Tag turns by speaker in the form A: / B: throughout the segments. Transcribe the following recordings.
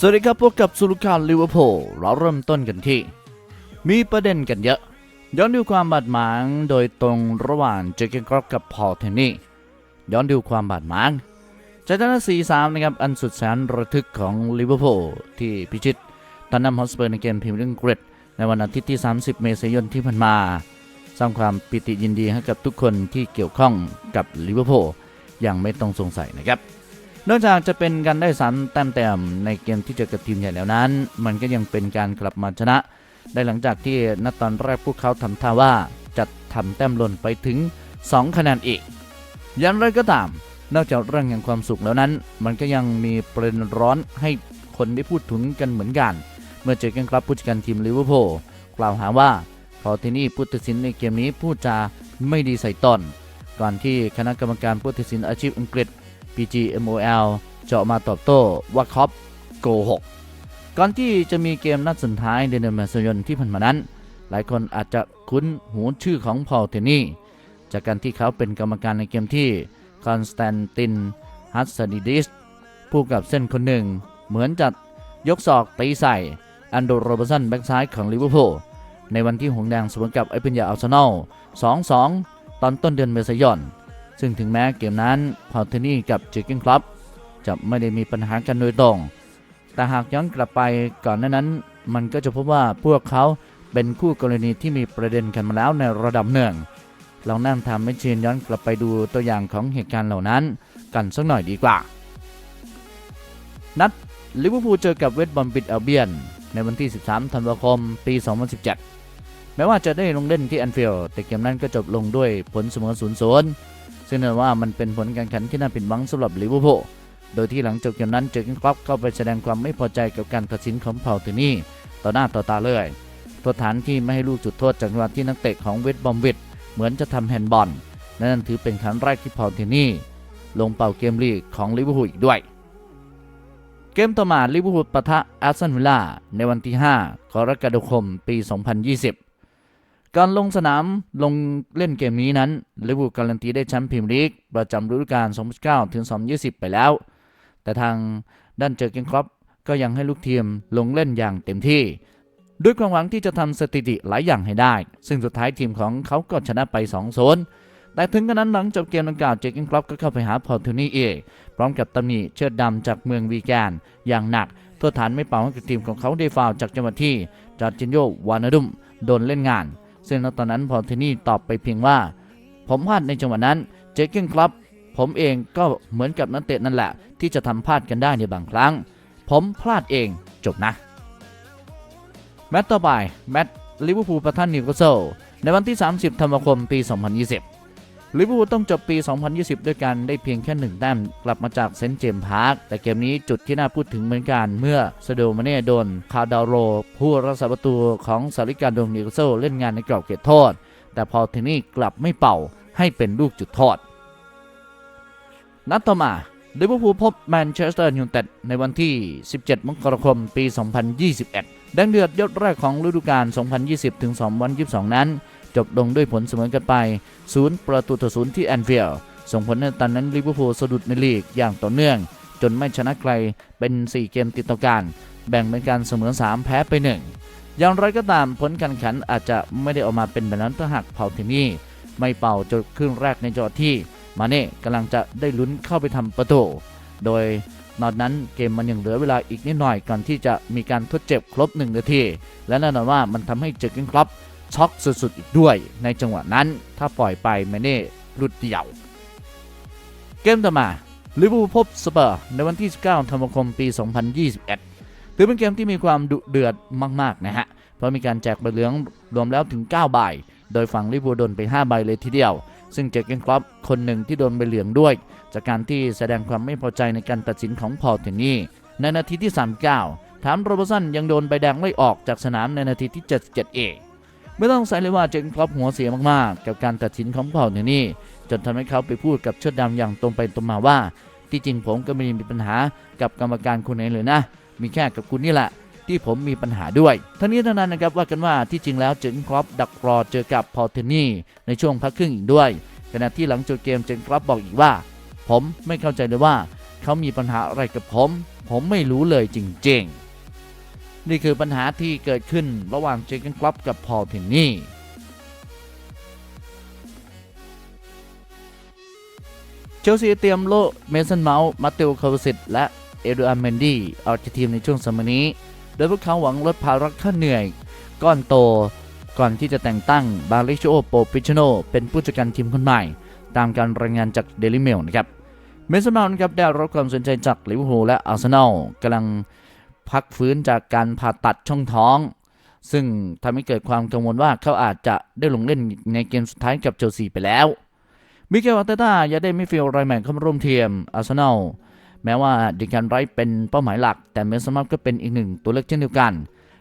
A: สวัสดีครับพบกับสุรุคารลิเวอร์พูลเราเริ่มต้นกันที่ มีประเด็นกันเยอะ ย้อนดูความบาดหมางโดยตรงระหว่างเจคเกนกรอกกับพอลเทนนี่ย้อนดูความบาดหมางจากนั้นสี่สามนะครับอันสุดแสนระทึกของลิเวอร์พูลที่พิชิตตันนัมฮอสเปอร์ในเกมพรีเมียร์ลีกอังกฤษในวันอาทิตย์ที่ 30 เมษายนที่ผ่านมา สร้างความปิติยินดีให้กับทุกคนที่เกี่ยวข้องกับลิเวอร์พูลอย่างไม่ต้องสงสัยนะครับ นอกจากจะเป็นการได้สามแต้มแต้มในเกมที่เจอกับทีมใหญ่แล้วนั้น มันก็ยังเป็นการกลับมาชนะ ได้หลังจากที่ณตอนแรกพวกเขาทำท่าว่าจะทำแต้มหล่นไปถึง 2 คะแนนอีกอย่างไรก็ตาม นอกจากเรื่องแห่งความสุขแล้วนั้น มันก็ยังมีประเด็นร้อนให้คนได้พูดถึงกันเหมือนกัน เมื่อเจอกันครับผู้จัดการทีมลิเวอร์พูลกล่าวหาว่าพอที่นี่ผู้ตัดสินในเกมนี้พูดจาไม่ดีใส่ตอนก่อนที่คณะกรรมการผู้ตัดสินอาชีพอังกฤษ PGMOL จะมาตอบโต้ว่าคอปโกหกก่อนที่จะมีเกมนัดสุดท้ายเดือนเมษายนที่ผ่านมานั้น หลายคนอาจจะคุ้นหูชื่อของพอลเทนนี่ จากการที่เขาเป็นกรรมการในเกมที่คอนสแตนตินฮัตสซาดิดิสผู้กับเส้นคนหนึ่ง เหมือนจะยกศอกตีใส่อันโดโรเบสันแบ็กซ้ายของลิเวอร์พูลในวันที่หงแดงสวนกับไอเปินยาอัลเซนอล 2-2 ตอนต้นเดือนเมษายน ซึ่งถึงแม้เกมนั้นพอเทนนี่กับเจอร์เกนคลับจะไม่ได้มีปัญหากันโดยตรง แต่หากย้อนกลับไปก่อนหน้านั้น มันก็จะพบว่าพวกเขาเป็นคู่กรณีที่มีประเด็นกันมาแล้วในระดับหนึ่งเรานั่งทำให้เชีนย้อนกลับไปดูตัวอย่างของเหตุการณ์เหล่านั้น กันสักหน่อยดีกว่า นัดลิเวอร์พูลเจอกับเวสต์บอมบิดอัลเบียน ในวันที่ 13 ธันวาคม ปี 2017 แม้ว่าจะได้ลงเล่นที่แอนฟิลด์แต่เกมนั้นก็จบลงด้วยผลเสมอ 0-0 ซึ่งแน่นว่ามันเป็นผลการแข่งขันที่น่าผิดหวังสำหรับลิเวอร์พูลโดยที่หลังจบเกมนั้นเจอร์กนคล็อปเข้าไปแสดงความไม่พอใจกับการตัดสินของเผ่าเทนี่ต่อหน้าต่อตาเลยโทษฐานที่ไม่ให้ลูกจุดโทษจากจังหวะที่นักเตะของเวสต์บอมวิดเหมือนจะทำแฮนด์บอลนั่นถือเป็นครั้งแรกที่เผ่าเทนี่ลงเป่าเกมลีกของลิเวอร์พูลอีกด้วยเกมต่อมาลิเวอร์พูลปะทะแอสตันวิลล่าในวันที่ 5 กรกฎาคม ปี 2020 การลงสนามลงเล่นเกมนี้นั้นลิเวอร์พูลการันตีได้แชมป์พรีเมียร์ลีกประจำฤดูกาล2019ถึง2020 ไปแล้ว แต่ทางด้านเจอร์เกนครอปก็ยังให้ลูกทีมลงเล่นอย่างเต็มที่ ด้วยความหวังที่จะทำสถิติหลายอย่างให้ได้ ซึ่งสุดท้ายทีมของเขาก็ชนะไป2โซนแต่ถึงกระนั้นหลังจบเกมดังกล่าวเจอเกนครอปก็เข้าไปหาพอลทูนี่เองพร้อมกับตำหนิเชิดดำจากเมืองวีแกนอย่างหนักโทษฐานไม่เป่าให้กับทีมของเขาได้ฟาวจากจังหวะที่จอร์จินโยวานาดุมโดนเล่นงาน ซึ่งณตอนนั้นพอเทูนี่ตอบไปเพียงว่า ผมพลาดในจังหวะนั้นเจอร์เกนครับ ผมเองก็เหมือนกับนักเตะนั่นแหละ ที่จะทำพลาดกันได้ในบางครั้ง ผมพลาดเองจบนะ แมตต์ต่อไปแมตต์ลิเวอร์พูลประทันนิวคาสเซิลในวันที่ 30 ธันวาคม ปี 2020 ลิเวอร์พูลต้องจบปี 2020 ด้วยการได้เพียงแค่หนึ่งแต้มกลับมาจากเซนต์เจมส์พาร์ค แต่เกมนี้จุดที่น่าพูดถึงเหมือนกันเมื่อซโดมาเน่โดนคาร์ดาโร ผู้รักษาประตูของสาริการดมนิวคาสเซลเล่นงานในกรอบเขตโทษ แต่พอเทนี่กลับไม่เป่าให้เป็นลูกจุดโทษนัดต่อมาลิเวอร์พูลพบแมนเชสเตอร์ยูไนเต็ดในวันที่ 17 มกราคม ปี 2021 แดงเดือดยอดแรกของฤดูกาล 2020ถึง2022 นั้น จบลงด้วยผลเสมอกันไป 0 ประตูต่อ0ที่แอนฟิลด์ส่งผลให้ตอนนั้นลิเวอร์พูลสะดุดในลีกอย่างต่อเนื่อง จนไม่ชนะใครเป็น 4 เกมติดต่อกัน แบ่งเป็นการเสมอ 3 แพ้ไป 1 อย่างไรก็ตามผลการแข่งขันอาจจะไม่ได้ออกมาเป็นแบบนั้นถ้าหากเผาเทนี่ไม่เป่าจนครึ่งแรกในจังหวะที่ มาเน่กำลังจะได้ลุ้นเข้าไปทำประตู โดยนอกนั้นเกมมันยังเหลือเวลาอีกนิดหน่อยก่อนที่จะมีการทดเจ็บครบ1นาที และแน่นอนว่ามันทำให้เจอร์เกนคลับ ช็อกสุดๆอีกด้วย ในจังหวะนั้นถ้าปล่อยไปมเน่หลุดเดี่ยว เกมต่อมาลิเวอร์พูลพบสเปอร์ในวันที่ 19 ธันวาคม ปี 2021 ถือเป็นเกมที่มีความดุเดือดมาก ๆ นะฮะ เพราะมีการแจกใบเหลืองรวมแล้วถึง 9 ใบ โดยฝั่งลิเวอร์พูลโดนไป 5 ใบเลยทีเดียว ซึ่งเจอร์เกนคลอปคนหนึ่งที่โดนใบเหลืองด้วย จากการที่แสดงความไม่พอใจในการตัดสินของพอลเทนนี่ ในนาทีที่ 39 ถามโรเบร์สันยังโดนใบแดงไล่ออกจากสนามในนาทีที่ 77 เอง ไม่ต้องใส่เลยว่าเจนคล็อปหัวเสียมากๆ กับการตัดสินของพอลเทนนี่จนทำให้เขาไปพูดกับเชิดดำอย่างตรงไปตรงมาว่า ที่จริงผมก็ไม่ได้มีปัญหากับกรรมการคนไหนเลยนะ มีแค่กับคุณนี่แหละ ที่ผมมีปัญหาด้วย ทั้งนี้ทั้งนั้นนะครับว่ากันว่าที่จริงแล้วเจนครอปดักรอเจอกับพอเทนนี่ในช่วงพักครึ่งอีกด้วยขณะที่หลังจบเกมเจนครอปบอกอีกว่า ผมไม่เข้าใจเลยว่า เขามีปัญหาอะไรกับผม ผมไม่รู้เลยจริง ๆ นี่คือปัญหาที่เกิดขึ้นระหว่างเจอร์เกนคลับกับพอลเพนนี่เชลซีเตรียมโลเมสันเมาส์มาเตโอคาร์สิตและเอเดอาร์เมนดี้ออกจากทีมในช่วงสมัยนี้ โดยพวกเขาหวังลดภาระค่าเหนื่อย ก้อนโต ก่อนที่จะแต่งตั้งบาริโชโอโปปิชโนเป็นผู้จัดการทีมคนใหม่ ตามการรายงานจากเดลิเมลนะครับเมสันเมาส์นะครับได้รับความสนใจจากลิเวอร์พูลและอาร์เซนอลกำลัง พักฟื้นจากการผ่าตัดช่องท้อง ซึ่งทำให้เกิดความกังวลว่าเขาอาจจะได้ลงเล่นในเกมสุดท้ายกับเชลซีไปแล้วมิเกลอาร์เตต้ายังได้ไม่ฟิลไรแมนเข้ามาร่วมทีมอาร์เซนอลแม้ว่าดิการไรท์เป็นเป้าหมายหลัก แต่เมสันมาส์ก็เป็นอีกหนึ่งตัวเลือกเช่นเดียวกัน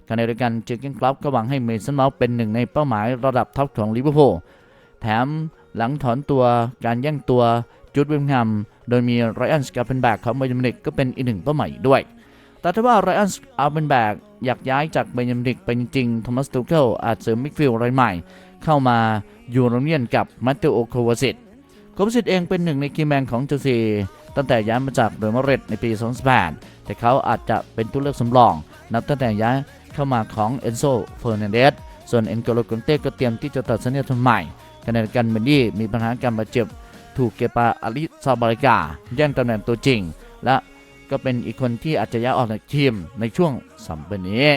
A: ขณะเดียวกันเจอร์เกนคลับก็หวังให้เมสันมาส์เป็นหนึ่งในเป้าหมายระดับท็อปของลิเวอร์พูลแถมหลังถอนตัวการแย่งตัวจูดเวมแฮมโดยมีไรอันสกาเปนแบกของเบย์มินิกก็เป็นอีกหนึ่งเป้าหมายด้วย แต่ถ้าว่าไรอันสกาเป็นแบกอยากย้ายจากเบย์มินิกไปจริงๆโทมัสตูเคิลอาจเสริมมิดฟิลด์รายใหม่ เข้ามาอยู่โรงเรียนกับมัตเตโอโควาซิตโควิสิตเองเป็นหนึ่งในคีแมนของเชลซีตั้งแต่ย้ายมาจากเรอัลมาดริดในปี 2018 แต่เขาอาจจะเป็นตัวเลือกสำรอง นับตั้งแต่ย้ายเข้ามาของเอนโซเฟอร์นันเดสส่วนเอ็นโกโลกอนเต้ก็เตรียมที่จะตัดสัญญาทำใหม่ขณะเดียวกันเบนดี้มีปัญหาการบาดเจ็บถูกเกปาอาลิซาบาริกาแย่งตำแหน่งตัวจริง และ ก็เป็นอีกคนที่อาจจะย้ายออกจากทีมในช่วงสัมปนี้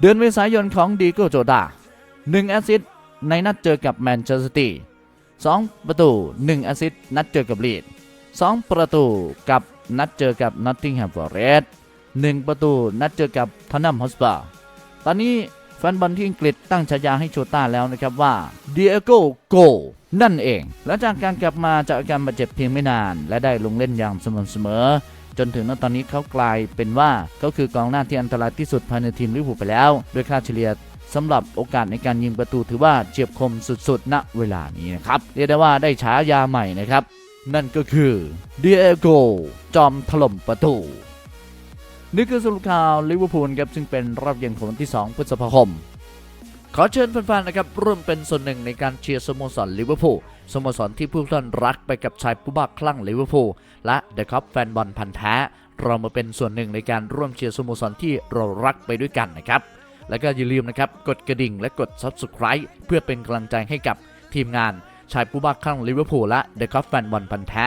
A: เดือนเมษายนของดีโกโจดา1แอสซิสต์ในนัดเจอกับแมนเชสเตอร์ซิตี้2ประตู 1 แอสซิสต์นัดเจอกับลีด2 ประตูกับนัดเจอกับนอตติงแฮมฟอร์เรสต์1ประตูนัดเจอกับทอนนัมฮอสปาตอนนี้ แฟนบอลที่อังกฤษตั้งฉายาให้โชต้าแล้วนะครับว่าเดียโกโกนั่นเองและจากการกลับมาจากอาการบาดเจ็บเพียงไม่นาน และได้ลงเล่นอย่างสม่ำเสมอ จนถึงณตอนนี้เขากลายเป็นว่าเขาคือกองหน้าที่อันตรายที่สุดภายในทีมลิเวอร์พูลไปแล้ว ด้วยค่าเฉลี่ยสำหรับโอกาสในการยิงประตูถือว่าเฉียบคมสุดๆ ณ เวลานี้นะครับ เรียกได้ว่าได้ฉายาใหม่นะครับ นั่นก็คือเดียโกจอมถล่มประตู นี่คือสรุปข่าวลิเวอร์พูลครับซึ่งเป็นรอบเย็นของวันที่ 2 พฤษภาคม ขอเชิญแฟนๆนะครับร่วมเป็นส่วนหนึ่งในการเชียร์สโมสรลิเวอร์พูลสโมสรที่ผู้ท่านรักไปกับชายผู้บ้าคลั่งลิเวอร์พูลและเดอะคัพแฟนบอลพันธ์แท้ เรามาเป็นส่วนหนึ่งในการร่วมเชียร์สโมสรที่เรารักไปด้วยกันนะครับแล้วก็อย่าลืมนะครับกดกระดิ่งและกด Subscribe เพื่อเป็นกำลังใจให้กับทีมงานชายผู้บ้าคลั่งลิเวอร์พูลและเดอะคัพแฟนบอลพันธ์แท้